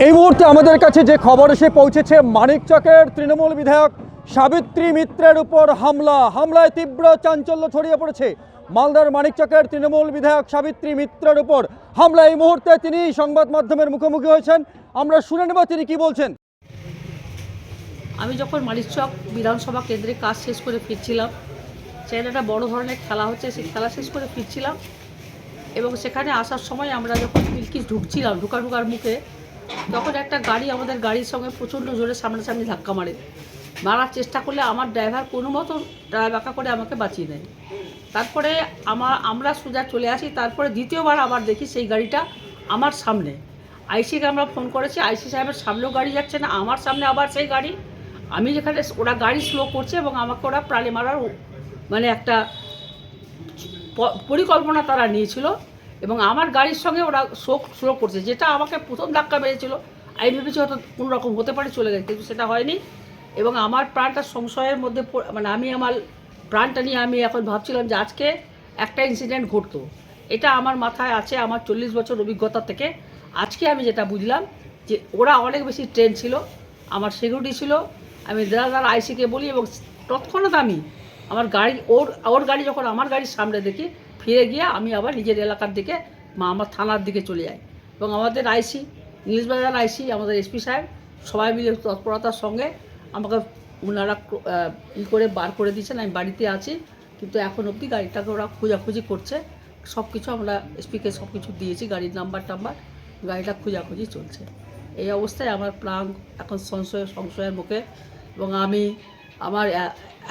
এই মুহূর্তে আমাদের কাছে যে খবর এসে পৌঁছেছে মানিকচকের তৃণমূল বিধায়ক সাবিত্রী মিত্রের উপর হামলা। হামলায় তীব্র চাঞ্চল্য ছড়িয়ে পড়েছে মালদার মানিকচকের তৃণমূল বিধায়ক সাবিত্রী মিত্রের উপর হামলা এই মুহূর্তে তিনি সংবাদ মাধ্যমের মুখোমুখি হয়েছেন। আমরা শুনে নেব তিনি কি বলছেন। আমি যখন মানিকচক বিধানসভা কেন্দ্রে কাজ শেষ করে ফিরছিলাম, সেখানে একটা বড় ধরনের খেলা হচ্ছে, সেই খেলা শেষ করে ফিরছিলাম এবং সেখানে আসার সময় আমরা যখন বিলকিস ঢুকছিলাম ঢুকা ঢুকার মুখে তখন একটা গাড়ি আমাদের গাড়ির সঙ্গে প্রচণ্ড জোরে সামনাসামনি ধাক্কা মারে। মারার চেষ্টা করলে আমার ড্রাইভার কোনো মতো ড্রাইভাকা করে আমাকে বাঁচিয়ে দেয়। তারপরে আমার, আমরা সোজা চলে আসি, তারপরে দ্বিতীয়বার আবার দেখি সেই গাড়িটা আমার সামনে। আইসিকে আমরা ফোন করেছি, আইসি সাহেবের সামনেও গাড়ি যাচ্ছে না, আমার সামনে আবার সেই গাড়ি। আমি যেখানে, ওরা গাড়ি স্লো করছে এবং আমাকে ওরা প্রাণে মারার মানে একটা পরিকল্পনা তারা নিয়েছিল। এবং আমার গাড়ির সঙ্গে ওরা শোক স্লো করছে, যেটা আমাকে প্রথম ধাক্কা মেরেছিল। আমি ভেবেছি হয়তো কোনো রকম হতে পারে, চলে গেছে, কিন্তু সেটা হয়নি। এবং আমার প্রাণটা সংশয়ের মধ্যে মানে আমি আমার প্রাণটা নিয়ে আমি এখন ভাবছিলাম যে আজকে একটা ইনসিডেন্ট ঘটতো। এটা আমার মাথায় আছে, আমার চল্লিশ বছর অভিজ্ঞতা থেকে। আজকে আমি যেটা বুঝলাম যে ওরা অনেক বেশি ট্রেন ছিল, আমার সিকিউরিটি ছিল। আমি দেড়াদার আইসিকে বলি এবং তৎক্ষণাৎ আমি আমার গাড়ি, ওর ওর গাড়ি যখন আমার গাড়ির সামনে দেখি ফিরে গিয়ে আমি আবার নিজের এলাকার দিকে, মা আমার থানার দিকে চলে যাই। এবং আমাদের আইসি নীলবাজার আইসি, আমাদের এসপি সাহেব, সবাই মিলে তৎপরতার সঙ্গে আমাকে ওনারা ই করে বার করে দিয়েছেন। আমি বাড়িতে আছি, কিন্তু এখন অবধি গাড়িটাকে ওরা খোঁজাখুঁজি করছে। সব কিছু আমরা এসপিকে সব কিছু দিয়েছি, গাড়ির নাম্বার টাম্বার, গাড়িটা খোঁজাখুঁজি চলছে। এই অবস্থায় আমার প্রাণ এখন সংশয়, সংশয়ের মুখে। এবং আমি আমার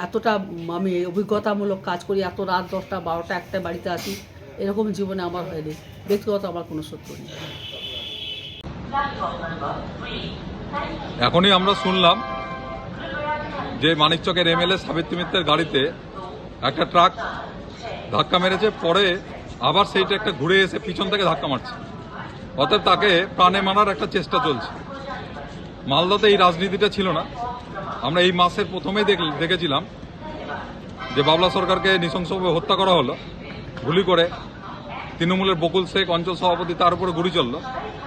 এতটা আমি অভিজ্ঞতামূলক কাজ করি, এত রাত দশটা, বারোটা, একটা বাড়িতে আসি, এরকম জীবনে আমার হয়নি। ব্যক্তিগত আমার কোনো শত্রু নেই। এখনই আমরা শুনলাম যে মানিকচকের এমএলএ সাবিত্রী মিত্রের গাড়িতে একটা ট্রাক ধাক্কা মেরেছে, পরে আবার সেইটা একটা ঘুরে এসে পিছন থেকে ধাক্কা মারছে। অতএব তাকে প্রাণে মারার একটা চেষ্টা চলছে। মালদাতে এই রাজনীতিটা ছিল না। আমরা এই মাসের প্রথমেই দেখ- দেখেছিলাম যে বাবলা সরকারকে নৃশংসভাবে হত্যা করা হলো, গুলি করে তৃণমূলের বকুল শেখ, অঞ্চল সভাপতি তার উপরে গুলি চলল।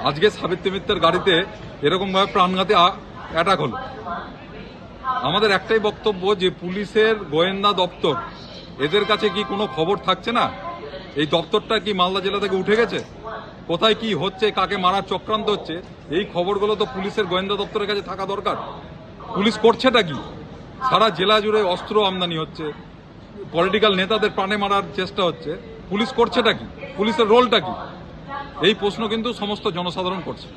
আজকে সাবিত্রী মিত্রের গাড়িতে এরকমভাবে প্রাণঘাতী অ্যাটাক হলো। আমাদের একটাই বক্তব্য যে পুলিশের গোয়েন্দা দপ্তর, এদের কাছে কি কোনো খবর থাকছে না? এই দপ্তরটা কি মালদা জেলা থেকে উঠে গেছে? কোথায় কি হচ্ছে, কাকে মারার চক্রান্ত হচ্ছে, এই খবরগুলো তো পুলিশের গোয়েন্দা দপ্তরের কাছে থাকা দরকার। পুলিশ করছেটা কি? সারা জেলা জুড়ে অস্ত্র আমদানি হচ্ছে পলিটিক্যাল নেতাদের প্রাণে মারার চেষ্টা হচ্ছে, পুলিশ করছেটা কি? পুলিশের রোলটা কি? এই প্রশ্ন কিন্তু সমস্ত জনসাধারণ করছে।